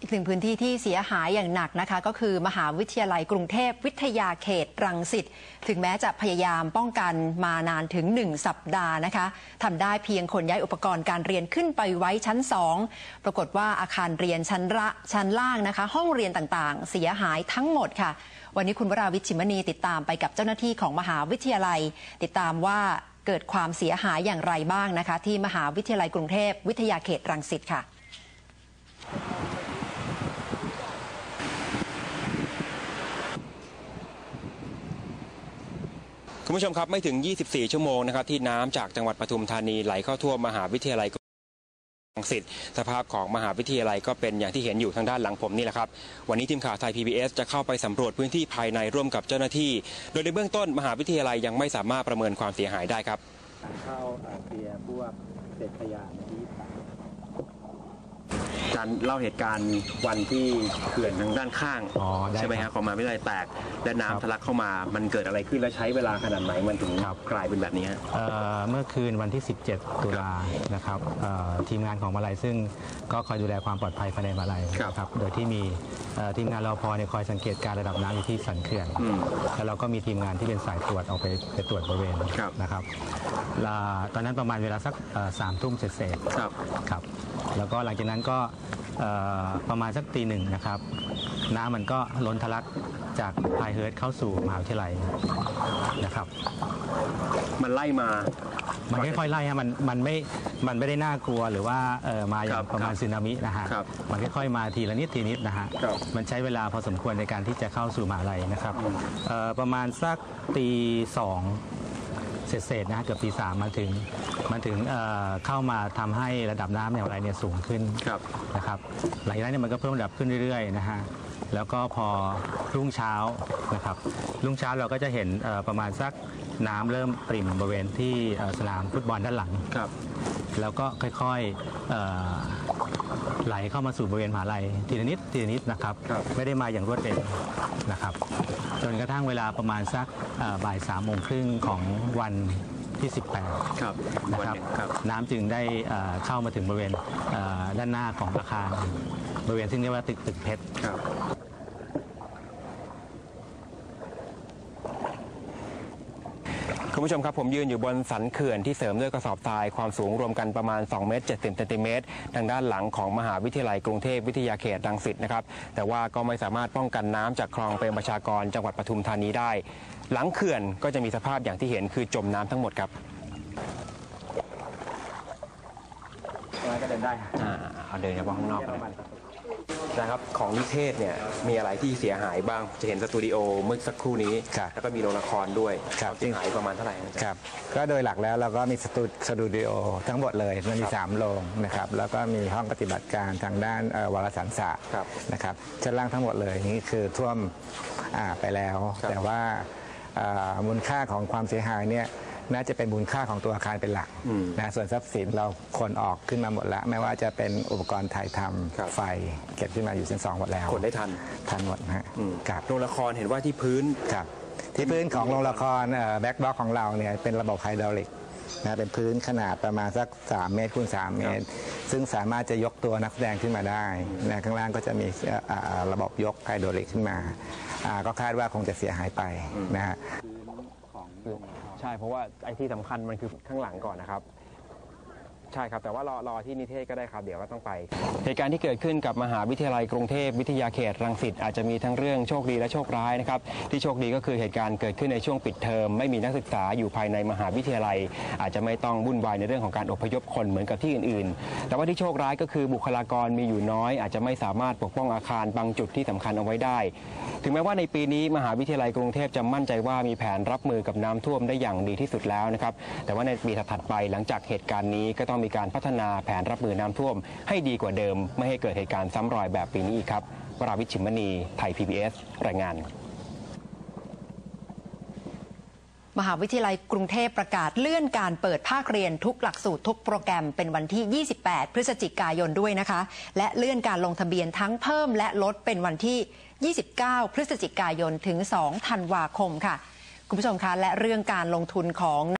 อีกหนึ่งพื้นที่ที่เสียหายอย่างหนักนะคะ ก็คือมหาวิทยาลัยกรุงเทพวิทยาเขตรังสิตถึงแม้จะพยายามป้องกันมานานถึง 1 สัปดาห์นะคะทำได้เพียงขนย้ายอุปกรณ์การเรียนขึ้นไปไว้ชั้น 2 ปรากฏว่าอาคารเรียนชั้นละชั้นล่างนะคะ ห้องเรียนต่างๆ เสียหายทั้งหมดค่ะ วันนี้คุณวราวิชชิมณีติดตามไปกับเจ้าหน้าที่ของมหาวิทยาลัย ติดตามว่าเกิดความเสียหายอย่างไรบ้างนะคะ ที่มหาวิทยาลัยกรุงเทพวิทยาเขตรังสิตค่ะ คุณผู้ชมครับไม่ถึง 24 ชั่วโมงนะครับที่น้ำจากจังหวัดปทุมธานีไหลเข้าท่วมมหาวิทยาลัยรังสิตสภาพของมหาวิทยาลัยก็เป็นอย่างที่เห็นอยู่ทางด้านหลังผมนี่แหละครับ วันนี้ทีมข่าวไทย PBS จะเข้าไปสำรวจพื้นที่ภายในร่วมกับเจ้าหน้าที่ โดยในเบื้องต้นมหาวิทยาลัยยังไม่สามารถประเมินความเสียหายได้ครับเข้าเคลียพวกเศษขยะที่ ต่างอาจารย์เล่าเหตุการณ์วันที่เขื่อนทางด้านข้างอ๋อได้ใช่ไหมคครัรับบของมหาวิทยาลัยแตก และน้ำทะลักเข้ามามันเกิดอะไรขึ้นและใช้เวลาขนาดไหนมันถึงครับ กลายเป็นแบบนี้ฮะ เอ่อเมื่อคืนวันที่ 17 ตุลานะครับเอ่อทีมงานของมาลัยซึ่งก็คอยดูแลความปลอดภัยภายในมาลัยครับนะครับโดยที่มีเอ่อทีมงานรอพอเนี่ยคอยสังเกตการระดับน้ำอยู่ที่สันเขื่อนอืมแล้วเราก็มีทีมงานที่เป็นสายตรวจออกไปไปตรวจบริเวณครับ นะครับลาตอนนั้นประมาณเวลาสักเอ่อสามทุ่มเศษๆครับ ครับ แล้วก็หลังจากนั้นก็เอ่อประมาณสักตีหนึ่งนะครับน้ำมันก็ล้นทะลักจากพายเฮิร์ตเข้าสู่มหาวิทยาลัยนะครับ มันไล่มา มันค่อยๆไล่ฮะมันมันไม่มันไม่ได้น่ากลัวหรือว่าเออมาอคย่ารังบประมาณครับสึนามินะฮะครับมันค่อยๆมาทีละนิดทีนิดนะฮะครับมันใช้เวลาพอสมควรในการที่จะเข้าสู่มหาลัยนะครับเอ่อประมาณสักตีสอง เศษๆนะฮะเกือบตีสามมาถึงมันถึงเอ่อเข้ามาทำให้ระดับน้ำในมหาลัยเนี่ยสูงขึ้น ครับ นะครับหลังจากนั้นเนี่ยมันก็เพิ่มระดับขึ้นเรื่อยๆนะฮะแล้วก็พอรุ่งเช้านะครับรุ่งเช้าเราก็จะเห็นเอ่อประมาณสักน้ำเริ่มปริ่มบริเวณที่เอ่อสนามฟุตบอลด้านหลัง ครับ แล้วก็ค่อยๆเอ่อ ไหลเข้ามาสู่บริเวณมหาลัยทีละนิดทีละนิดนะครับครับ ไม่ได้มาอย่างรวดเร็วนะครับ จนกระทั่งเวลาประมาณสักเอ่อบ่ายสามโมงครึ่งของวันที่ 18ครับนะวันครับหนึ่งครับน้ำจึงได้เอ่อเข้ามาถึงบริเวณเอ่อด้านหน้าของอาคารบริเวณซึ่งเรียกว่าตึกตึกเพชร ครับ คุณผู้ชมครับผมยืนอยู่บนสันเขื่อนที่เสริมด้วยกระสอบทรายความสูงรวมกันประมาณ 2 เมตร 70เซนติเมตรทางด้านหลังของมหาวิทยาลัยกรุงเทพวิทยาเขตรังสิตนะครับ แต่ว่าก็ไม่สามารถป้องกันน้ำจากคลองเปรมประชากรจังหวัดปทุมธานีได้ หลังเขื่อนก็จะมีสภาพอย่างที่เห็นคือจมน้ำทั้งหมดครับตรงนั้นก็เดินได้อ่าเอาเดินเฉพาะข้างนอก นะนะครับของนิเทศเนี่ยมีอะไรที่เสียหายบ้างจะเห็นสตูดิโอเมื่อสักครู่นี้ ครับแล้วก็มีโรงละครด้วยครับ เสียหายประมาณเท่าไหร่นะคจ๊ะ รับ ก็โดยหลักแล้วเราก็มีสตูสตูดิโอทั้งหมดเลยมันมี 3 โรงนะครับ แล้วก็มีห้องปฏิบัติการทางด้านเอ่อวารสารศาสตร์ครับนะครับชั้นล่างทั้งหมดเลยนี่คือท่วมอ่าไปแล้ว ครับแต่ว่าอ่ามูลค่าของความเสียหายเนี่ย น่าจะเป็นมูลค่าของตัวอาคารเป็นหลักนะส่วนทรัพย์สินเราคนออกขึ้นมาหมดแล้ว ไม่ว่าจะเป็นอุปกรณ์ถ่ายทครับำไฟเก็บขึ้นมาอยู่ชั้นสองหมดแล้วขนได้ทันทันหมดนะฮะอืมครับโรงละครเห็นว่าที่พื้นครับที่พื้นของโรงละครแบ็กบล็อกของเราเนี่ยเป็นระบบไฮดรอลิกนะเป็นพื้นขนาดประมาณสัก 3 เมตรคูณ3เมตร ซึ่งสามารถจะยกตัวนักแสดงขึ้นมาได้นะข้างล่างก็จะมีเอ่ออ่าระบบยกไฮดรอลิกขึ้นมาอ่าก็คาดว่าคงจะเสียหายไปนะฮะ ของใช่เพราะว่าไอ้ที่สำคัญมันคือข้างหลังก่อนนะครับ ใช่ครับ แต่ว่ารอรอที่นิเทศก็ได้ครับ เดี๋ยวก็ต้องไป เหตุการณ์ที่เกิดขึ้นกับมหาวิทยาลัยกรุงเทพวิทยาเขตรังสิตอาจจะมีทั้งเรื่องโชคดีและโชคร้ายนะครับที่โชคดีก็คือเหตุการณ์เกิดขึ้นในช่วงปิดเทอมไม่มีนักศึกษาอยู่ภายในมหาวิทยาลัย อาจจะไม่ต้องวุ่นวายในเรื่องของการอพยพคนเหมือนกับที่อื่นๆ แต่ว่าที่โชคร้ายก็คือบุคลากรมีอยู่น้อย อาจจะไม่สามารถปกป้องอาคารบางจุดที่สำคัญเอาไว้ได้ ถึงแม้ว่าในปีนี้มหาวิทยาลัยกรุงเทพจะมั่นใจว่ามีแผนรับมือกับน้ำท่วมได้อย่างดีที่สุดแล้วนะครับแต่ว่าในปีถัดไปหลังจากเหตุการณ์นี้ก็ต้องมีการพัฒนาแผนรับมือน้ำท่วม ให้ดีกว่าเดิม ไม่ให้เกิดเหตุการณ์ซ้ำรอยแบบปีนี้อีกครับวราวิชิมมณี ไทย PBS รายงาน มหาวิทยาลัยกรุงเทพประกาศเลื่อนการเปิดภาคเรียนทุกหลักสูตรทุกโปรแกรมเป็นวันที่ 28 พฤศจิกายนด้วยนะคะ และเลื่อนการลงทะเบียนทั้งเพิ่มและลดเป็นวันที่ 29 พฤศจิกายนถึง 2 ธันวาคมค่ะ คุณผู้ชมคะและเรื่องการลงทุนของ